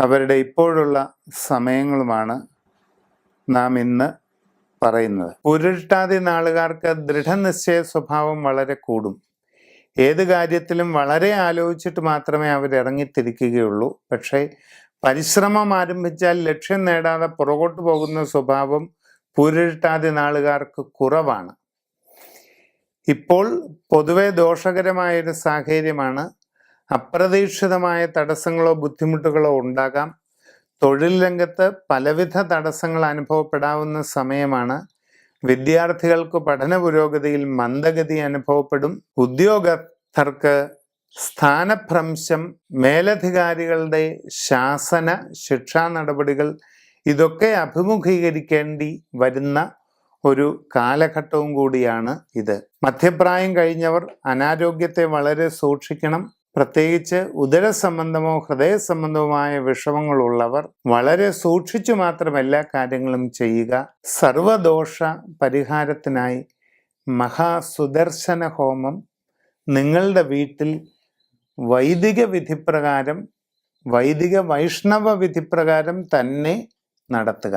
അവരുടെ ഇപ്പോഴുള്ള സമയങ്ങളുമാണ് നാം ഇന്ന് പറയുന്നത്. പുരുട്ടാതി നാളുകാർക്ക് ദൃഢനിശ്ചയ സ്വഭാവം വളരെ കൂടും. ഏത് കാര്യത്തിലും വളരെ ആലോചിച്ചിട്ട് മാത്രമേ അവർ ഇറങ്ങിത്തിരിക്കുകയുള്ളൂ പക്ഷേ പരിശ്രമം ആരംഭിച്ചാൽ ലക്ഷ്യം നേടാതെ പുറകോട്ട് പോകുന്ന സ്വഭാവം പുരുട്ടാതി നാളുകാർക്ക് കുറവാണ്. ഇപ്പോൾ പൊതുവെ ദോഷകരമായൊരു സാഹചര്യമാണ് അപ്രതീക്ഷിതമായ തടസ്സങ്ങളോ ബുദ്ധിമുട്ടുകളോ ഉണ്ടാകാം. തൊഴിൽ രംഗത്ത് പലവിധ തടസ്സങ്ങൾ അനുഭവപ്പെടാവുന്ന സമയമാണ്. വിദ്യാർത്ഥികൾക്ക് പഠന പുരോഗതിയിൽ മന്ദഗതി അനുഭവപ്പെടും. ഉദ്യോഗസ്ഥർക്ക് സ്ഥാനഭ്രംശം മേലധികാരികളുടെ ശാസന ശിക്ഷാ നടപടികൾ ഇതൊക്കെ അഭിമുഖീകരിക്കേണ്ടി വരുന്ന ഒരു കാലഘട്ടവും കൂടിയാണ് ഇത്. മധ്യപ്രായം കഴിഞ്ഞവർ അനാരോഗ്യത്തെ വളരെ സൂക്ഷിക്കണം. പ്രത്യേകിച്ച് ഉദര സംബന്ധമോ ഹൃദയ സംബന്ധവുമായ വിഷമങ്ങളുള്ളവർ വളരെ സൂക്ഷിച്ചു മാത്രം എല്ലാ കാര്യങ്ങളും ചെയ്യുക. സർവദോഷ പരിഹാരത്തിനായി മഹാസുദർശന ഹോമം. നിങ്ങളുടെ വീട്ടിൽ വൈദിക വിധിപ്രകാരം വൈദിക വൈഷ്ണവ വിധിപ്രകാരം തന്നെ നടത്തുക.